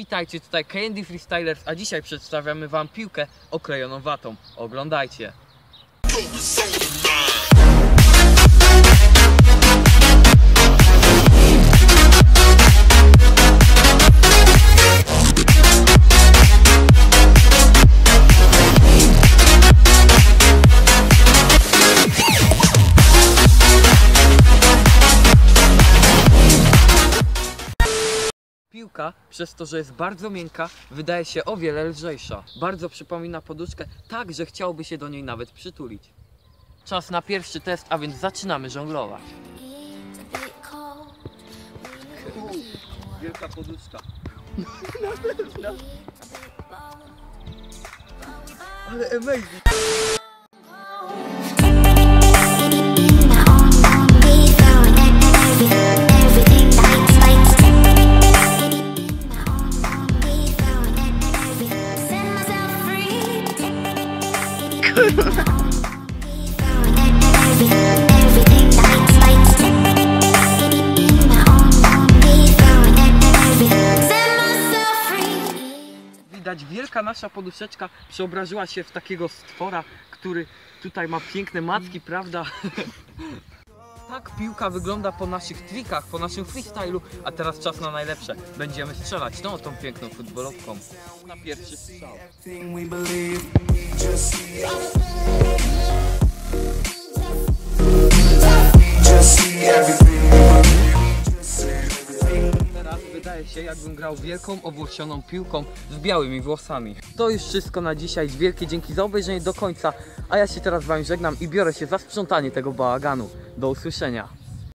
Witajcie, tutaj Candy Freestylers, a dzisiaj przedstawiamy wam piłkę oklejoną watą. Oglądajcie. Piłka, przez to, że jest bardzo miękka, wydaje się o wiele lżejsza. Bardzo przypomina poduszkę, tak, że chciałoby się do niej nawet przytulić. Czas na pierwszy test, a więc zaczynamy żonglować. Wielka poduszka. Ale amazing. Widać, wielka nasza poduszeczka przeobraziła się w takiego stwora, który tutaj ma piękne macki, prawda? Tak piłka wygląda po naszych trikach, po naszym freestylu, a teraz czas na najlepsze. Będziemy strzelać tą tą piękną futbolowką. Na pierwszy strzał. Wydaje się, jakbym grał wielką, owłosioną piłką z białymi włosami. To już wszystko na dzisiaj. Wielkie dzięki za obejrzenie do końca, a ja się teraz z wami żegnam i biorę się za sprzątanie tego bałaganu. Do usłyszenia.